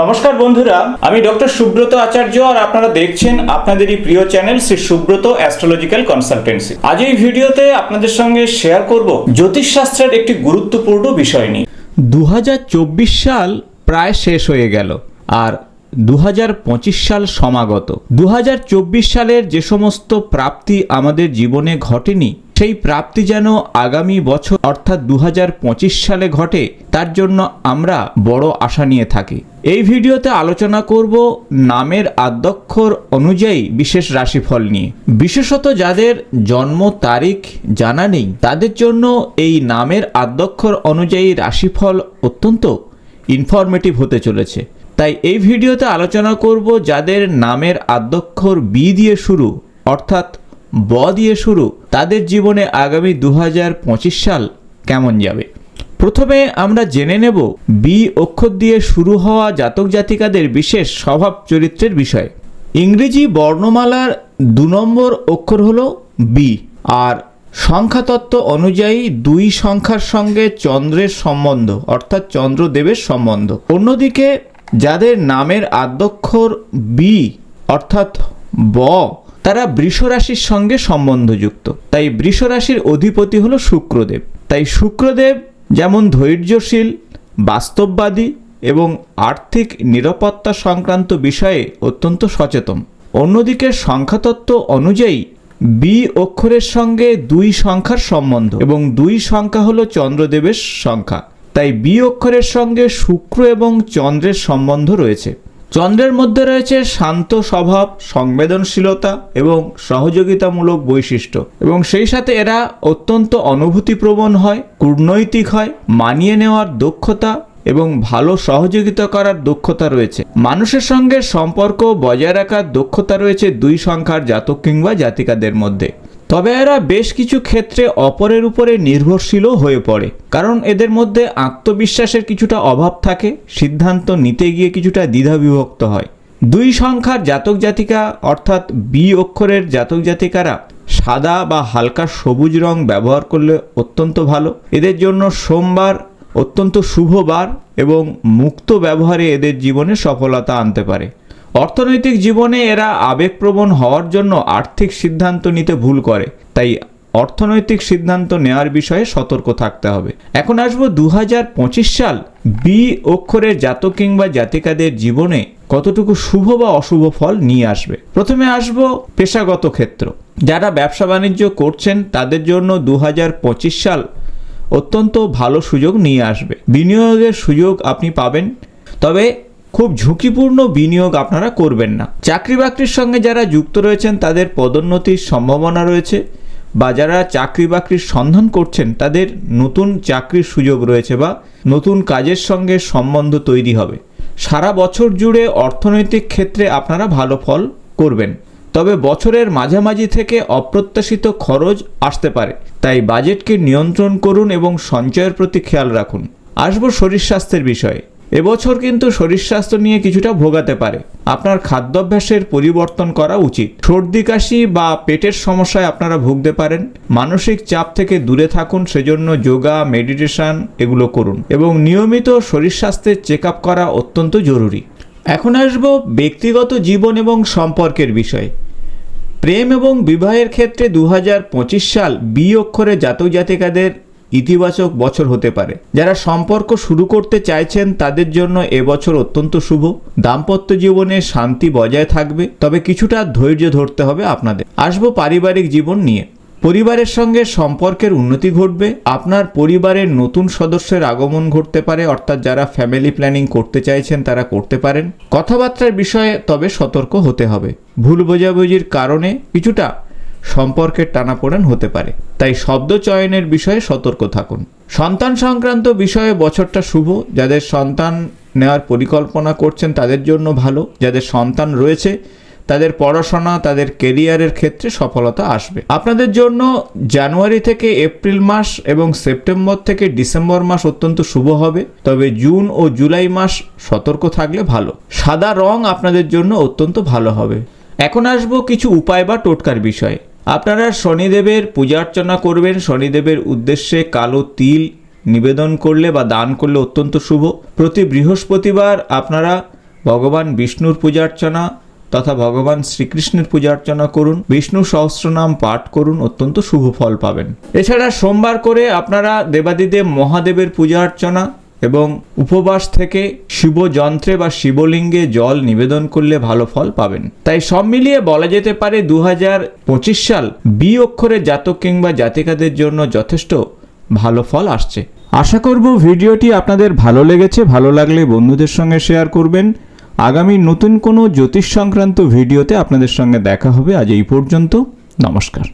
নমস্কার বন্ধুরা, আমি ডক্টর সুব্রত আচার্য আর আপনারা দেখছেন আপনাদেরই প্রিয় channel Shri Subrata astrological consultancy. আজ এই ভিডিওতে আপনাদের সঙ্গে শেয়ার করব জ্যোতিষশাস্ত্রের একটি গুরুত্বপূর্ণ বিষয় নিয়ে। দু হাজার চব্বিশ সাল প্রায় শেষ হয়ে গেল, আর দু হাজার পঁচিশ সাল সমাগত। দু হাজার চব্বিশ সালের যে সমস্ত প্রাপ্তি আমাদের জীবনে ঘটেনি, সেই প্রাপ্তি যেন আগামী বছর অর্থাৎ দু হাজার পঁচিশ সালে ঘটে, তার জন্য আমরা বড় আশা নিয়ে থাকি। এই ভিডিওতে আলোচনা করব নামের আদ্যক্ষর অনুযায়ী বিশেষ রাশিফল নিয়ে। বিশেষত যাদের জন্ম তারিখ জানা নেই, তাদের জন্য এই নামের আদ্যক্ষর অনুযায়ী রাশিফল অত্যন্ত ইনফরমেটিভ হতে চলেছে। তাই এই ভিডিওতে আলোচনা করব যাদের নামের আদ্যক্ষর বি দিয়ে শুরু, অর্থাৎ ব দিয়ে শুরু, তাদের জীবনে আগামী দু হাজার পঁচিশ সাল কেমন যাবে। প্রথমে আমরা জেনে নেব বি অক্ষর দিয়ে শুরু হওয়া জাতক জাতিকাদের বিশেষ স্বভাব চরিত্রের বিষয়। ইংরেজি বর্ণমালার দু নম্বর অক্ষর হল বি আর সংখ্যাতত্ত্ব অনুযায়ী দুই সংখ্যার সঙ্গে চন্দ্রের সম্বন্ধ, অর্থাৎ চন্দ্রদেবের সম্বন্ধ। অন্যদিকে যাদের নামের আদ্যক্ষর বি অর্থাৎ ব, তারা বৃষ রাশির সঙ্গে সম্বন্ধযুক্ত। তাই বৃষ রাশির অধিপতি হলো শুক্রদেব। তাই শুক্রদেব যেমন ধৈর্যশীল, বাস্তববাদী এবং আর্থিক নিরাপত্তা সংক্রান্ত বিষয়ে অত্যন্ত সচেতন। অন্যদিকে সংখ্যাতত্ত্ব অনুযায়ী বি অক্ষরের সঙ্গে দুই সংখ্যার সম্বন্ধ এবং দুই সংখ্যা হলো চন্দ্রদেবের সংখ্যা। তাই বি অক্ষরের সঙ্গে শুক্র এবং চন্দ্রের সম্বন্ধ রয়েছে। চন্দ্রের মধ্যে রয়েছে শান্ত স্বভাব, সংবেদনশীলতা এবং সহযোগিতামূলক বৈশিষ্ট্য। এবং সেই সাথে এরা অত্যন্ত অনুভূতিপ্রবণ হয়, কূটনৈতিক হয়, মানিয়ে নেওয়ার দক্ষতা এবং ভালো সহযোগিতা করার দক্ষতা রয়েছে। মানুষের সঙ্গে সম্পর্ক বজায় রাখার দক্ষতা রয়েছে দুই সংখ্যার জাতক কিংবা জাতিকাদের মধ্যে। তবে এরা বেশ কিছু ক্ষেত্রে অপরের উপরে নির্ভরশীলও হয়ে পড়ে। কারণ এদের মধ্যে আত্মবিশ্বাসের কিছুটা অভাব থাকে, সিদ্ধান্ত নিতে গিয়ে কিছুটা দ্বিধাবিভক্ত হয়। দুই সংখ্যার জাতক জাতিকা, অর্থাৎ বি অক্ষরের জাতক জাতিকারা, সাদা বা হালকা সবুজ রং ব্যবহার করলে অত্যন্ত ভালো। এদের জন্য সোমবার অত্যন্ত শুভ বার এবং মুক্ত ব্যবহারে এদের জীবনে সফলতা আনতে পারে। অর্থনৈতিক জীবনে এরা আবেগপ্রবণ হওয়ার জন্য আর্থিক সিদ্ধান্ত নিতে ভুল করে। তাই অর্থনৈতিক সিদ্ধান্ত নেওয়ার বিষয়ে সতর্ক থাকতে হবে। এখন আসব দু হাজার পঁচিশ সাল বি অক্ষরের জাতক কিংবা জাতিকাদের জীবনে কতটুকু শুভ বা অশুভ ফল নিয়ে আসবে। প্রথমে আসব পেশাগত ক্ষেত্র। যারা ব্যবসা বাণিজ্য করছেন, তাদের জন্য দু হাজার পঁচিশ সাল অত্যন্ত ভালো সুযোগ নিয়ে আসবে। বিনিয়োগের সুযোগ আপনি পাবেন। তবে খুব ঝুঁকিপূর্ণ বিনিয়োগ আপনারা করবেন না। চাকরি বাকরির সঙ্গে যারা যুক্ত রয়েছেন, তাদের পদোন্নতির সম্ভাবনা রয়েছে বা যারা চাকরি বাকরির সন্ধান করছেন, তাদের নতুন চাকরির সুযোগ রয়েছে বা নতুন কাজের সঙ্গে সম্বন্ধ তৈরি হবে। সারা বছর জুড়ে অর্থনৈতিক ক্ষেত্রে আপনারা ভালো ফল করবেন, তবে বছরের মাঝামাঝি থেকে অপ্রত্যাশিত খরচ আসতে পারে। তাই বাজেটকে নিয়ন্ত্রণ করুন এবং সঞ্চয়ের প্রতি খেয়াল রাখুন। আসব শরীর স্বাস্থ্যের বিষয়ে। এবছর কিন্তু শরীর স্বাস্থ্য নিয়ে কিছুটা ভোগাতে পারে। আপনার খাদ্যাভ্যাসের পরিবর্তন করা উচিত। সর্দি, কাশি বা পেটের সমস্যায় আপনারা ভুগতে পারেন। মানসিক চাপ থেকে দূরে থাকুন, সেজন্য যোগা, মেডিটেশন এগুলো করুন। এবং নিয়মিত শরীর স্বাস্থ্যের চেক করা অত্যন্ত জরুরি। এখন আসব ব্যক্তিগত জীবন এবং সম্পর্কের বিষয়ে। প্রেম এবং বিবাহের ক্ষেত্রে দু হাজার পঁচিশ সাল বি অক্ষরে জাতক জাতিকাদের ইতিবাচক বছর হতে পারে। যারা সম্পর্ক শুরু করতে চাইছেন, তাদের জন্য এবছর অত্যন্ত শুভ। দাম্পত্য জীবনে শান্তি বজায় থাকবে, তবে কিছুটা ধৈর্য ধরতে হবে আপনাদের। আসব পারিবারিক জীবন নিয়ে। পরিবারের সঙ্গে সম্পর্কের উন্নতি ঘটবে, আপনার পরিবারের নতুন সদস্যের আগমন ঘটতে পারে, অর্থাৎ যারা ফ্যামিলি প্ল্যানিং করতে চাইছেন, তারা করতে পারেন। কথাবার্তার বিষয়ে তবে সতর্ক হতে হবে। ভুল বোঝাবুঝির কারণে কিছুটা সম্পর্কের টানাপোড়েন হতে পারে। তাই শব্দ চয়নের বিষয়ে সতর্ক থাকুন। সন্তান সংক্রান্ত বিষয়ে বছরটা শুভ। যাদের সন্তান নেওয়ার পরিকল্পনা করছেন, তাদের জন্য ভালো। যাদের সন্তান রয়েছে, তাদের পড়াশোনা, তাদের কেরিয়ারের ক্ষেত্রে সফলতা আসবে। আপনাদের জন্য জানুয়ারি থেকে এপ্রিল মাস এবং সেপ্টেম্বর থেকে ডিসেম্বর মাস অত্যন্ত শুভ হবে। তবে জুন ও জুলাই মাস সতর্ক থাকলে ভালো। সাদা রং আপনাদের জন্য অত্যন্ত ভালো হবে। এখন আসব কিছু উপায় বা টোটকার বিষয়ে। আপনারা শনিদেবের পূজা অর্চনা করবেন। শনিদেবের উদ্দেশ্যে কালো তিল নিবেদন করলে বা দান করলে অত্যন্ত শুভ। প্রতি বৃহস্পতিবার আপনারা ভগবান বিষ্ণুর পূজা অর্চনা তথা ভগবান শ্রীকৃষ্ণের পূজা অর্চনা করুন। বিষ্ণু সহস্রনাম পাঠ করুন, অত্যন্ত শুভ ফল পাবেন। এছাড়া সোমবার করে আপনারা দেবাদিদেব মহাদেবের পূজা অর্চনা এবং উপবাস থেকে শিব যন্ত্রে বা শিবলিঙ্গে জল নিবেদন করলে ভালো ফল পাবেন। তাই সব মিলিয়ে বলা যেতে পারে দু হাজার পঁচিশ সাল বি অক্ষরের জাতক কিংবা জাতিকাদের জন্য যথেষ্ট ভালো ফল আসছে। আশা করব ভিডিওটি আপনাদের ভালো লেগেছে, ভালো লাগলে বন্ধুদের সঙ্গে শেয়ার করবেন। আগামী নতুন কোনো জ্যোতিষ সংক্রান্ত ভিডিওতে আপনাদের সঙ্গে দেখা হবে। আজ এই পর্যন্ত, নমস্কার।